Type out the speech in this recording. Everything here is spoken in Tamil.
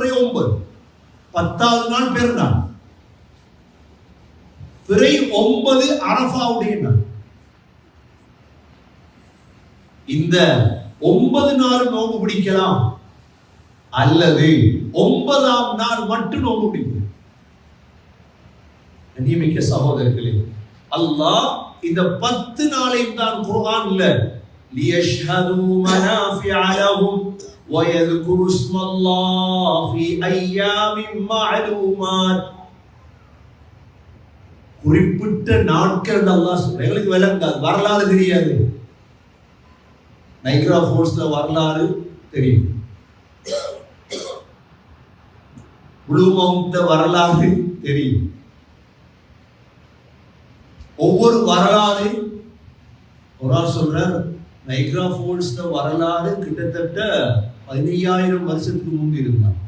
குறை ஒன்பது பத்தாவது நாள் பிறந்தான் பிறை ஒன்பது அரபாவுடைய நாள். இந்த ஒன்பது நாள் நோம்பு பிடிக்கலாம். அல்லது ஒன்பதாம் நாள் மட்டும் நோம்பு பிடிக்கும் நியமிக்க சகோதரர்களே அல்லாஹ் இந்த பத்து நாளையும் தான் குரான்ல லியஷ்ஹது மனாஃபிஅ ويذكروا اسم الله في أيام معلومات குறிப்பிட்ட நாட்கள் அல்லாஹ் சொல்ற எங்களுக்கு விளங்காது வரலாறு தெரியாது நைக்ரா ஃபோர்ஸ்ல வரலாறு தெரியும் ப்ளூ மவுண்ட் வரலாறு தெரியும் ஒவ்வொரு வரலாறு ஒரு ஆள் சொல்றார் நைக்ரா ஃபோல்ஸ்ட வரலாறு கிட்டத்தட்ட பதினையாயிரம் வருஷத்துக்கு முன்பு இருந்தான்.